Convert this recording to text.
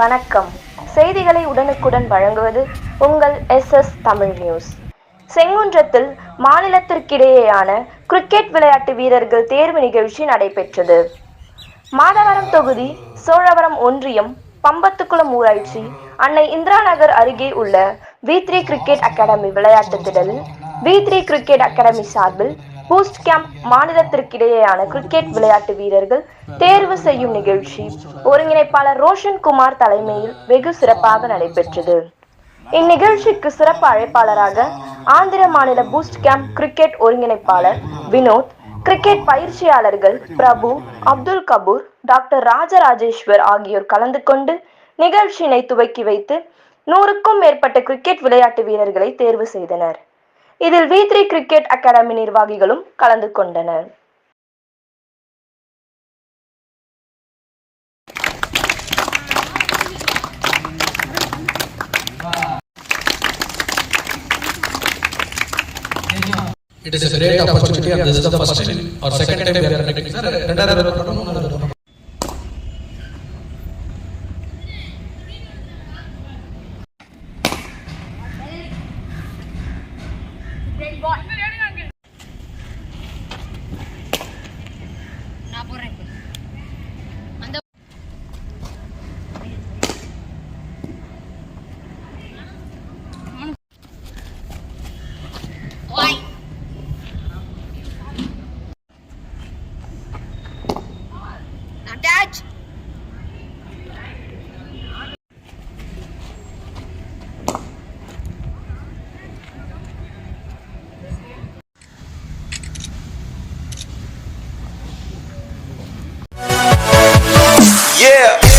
வணக்கம். செய்திகளை உடனுக்குடன் வழங்குவது உங்கள் எஸ் எஸ் தமிழ் நியூஸ். செங்குன்றத்தில் மாநிலத்திற்கிடையேயான கிரிக்கெட் விளையாட்டு வீரர்கள் தேர்வு நிகழ்ச்சி நடைபெற்றது. மாதவரம் தொகுதி சோழவரம் ஒன்றியம் பம்பத்துக்குளம் ஊராட்சி அன்னை இந்திரா நகர் அருகே உள்ள வி த்ரீ கிரிக்கெட் அகாடமி விளையாட்டு திடலில் வி த்ரீ கிரிக்கெட் அகாடமி சார்பில் பூஸ்ட் கேம்ப் மாநிலத்திற்கிடையேயான கிரிக்கெட் விளையாட்டு வீரர்கள் தேர்வு செய்யும் நிகழ்ச்சி. ஒருங்கிணைப்பாளர் ரோஷன் குமார் தலைமையில் வெகு சிறப்பாக நடைபெற்றது. இந்நிகழ்ச்சிக்கு சிறப்பு அழைப்பாளராக ஆந்திர மாநில பூஸ்ட் கேம்ப் கிரிக்கெட் ஒருங்கிணைப்பாளர் வினோத் கிரிக்கெட் பயிற்சியாளர்கள் பிரபு அப்துல் கபூர் டாக்டர் ராஜராஜேஸ்வர் ஆகியோர் கலந்து கொண்டு நிகழ்ச்சியினை துவக்கி வைத்து நூறுக்கும் மேற்பட்ட கிரிக்கெட் விளையாட்டு வீரர்களை தேர்வு செய்தனர். இதில் வி த்ரீ கிரிக்கெட் அகாடமி நிர்வாகிகளும் கலந்து கொண்டனர் It is a great opportunity and this is the first time or second time we are conducting. bought Yeah.